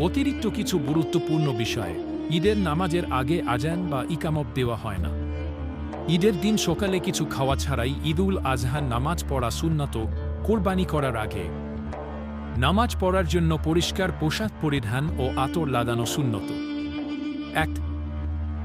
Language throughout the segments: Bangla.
অতিরিক্ত কিছু গুরুত্বপূর্ণ বিষয়। ঈদের নামাজের আগে আজান বা ইকামত দেওয়া হয় না। ঈদের দিন সকালে কিছু খাওয়া ছাড়াই ঈদুল আজহার নামাজ পড়া সুন্নত কোরবানি করার আগে। নামাজ পড়ার জন্য পরিষ্কার পোশাক পরিধান ও আতর লাগানো সুন্নত। এক,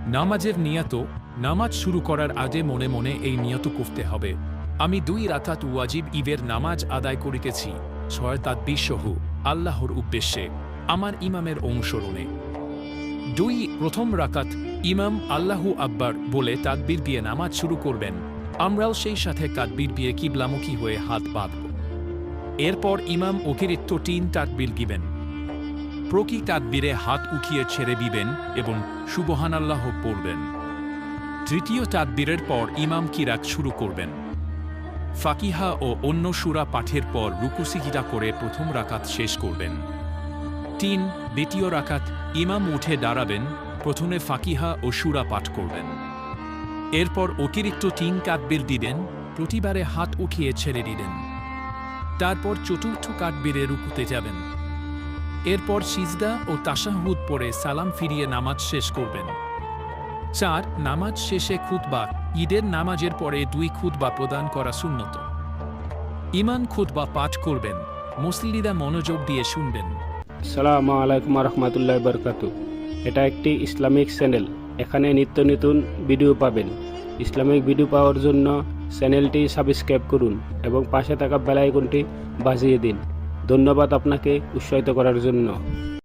নামাজের নিয়ত নামাজ শুরু করার আগে মনে মনে এই নিয়ত করতে হবে। আমি দুই রাকাত ওয়াজিব ঈদের নামাজ আদায় করিতেছি। ছয় তাদ্বির সহ আল্লাহর উদ্দেশ্যে। আমার ইমামের অনুসরণে। দুই প্রথম রাকাত ইমাম আল্লাহু আব্বার বলে তাকবির দিয়ে নামাজ শুরু করবেন। আমরাও সেই সাথে তাকবির দিয়ে কিবলামুখী হয়ে হাত বাঁধব। এরপর ইমাম অতিরিক্ত তিন তাকবির গিবেন। প্রকি তাকবিরে হাত উঠিয়ে ছেড়ে দিবেন এবং সুবহান আল্লাহ পড়বেন। তৃতীয় তাকবীরের পর ইমাম কিরাত শুরু করবেন। ফাকিহা ও অন্য সুরা পাঠের পর রুকুসিকিরা করে প্রথম রাকাত শেষ করবেন। তিন দ্বিতীয় রাকাত ইমাম উঠে দাঁড়াবেন, প্রথমে ফাকিহা ও সুরা পাঠ করবেন। এরপর অতিরিক্ত তিন কাকবির দিবেন, প্রতিবারে হাত উঠিয়ে ছেড়ে দিলেন তারপর চতুর্থ কাকবিরে রুকুতে যাবেন। এরপর সিজদা ও তাশাহুদ পরে সালাম ফিরিয়ে নামাজ শেষ করবেন। চার, নামাজ শেষে খুতবা, ঈদের নামাজের পরে দুই খুতবা প্রদান করা সুন্নত। ইমান খুতবা পাঠ করবেন মুসলিরা মনোযোগ দিয়ে শুনবেন। সালামু আলাইকুম রহমতুল্লাহ বরকাতু। এটা একটি ইসলামিক চ্যানেল, এখানে নিত্য নতুন ভিডিও পাবেন। ইসলামিক ভিডিও পাওয়ার জন্য চ্যানেলটি সাবস্ক্রাইব করুন এবং পাশে থাকা বেলাইকনটি বাজিয়ে দিন। ধন্যবাদ আপনাকে উৎসাহিত করার জন্য।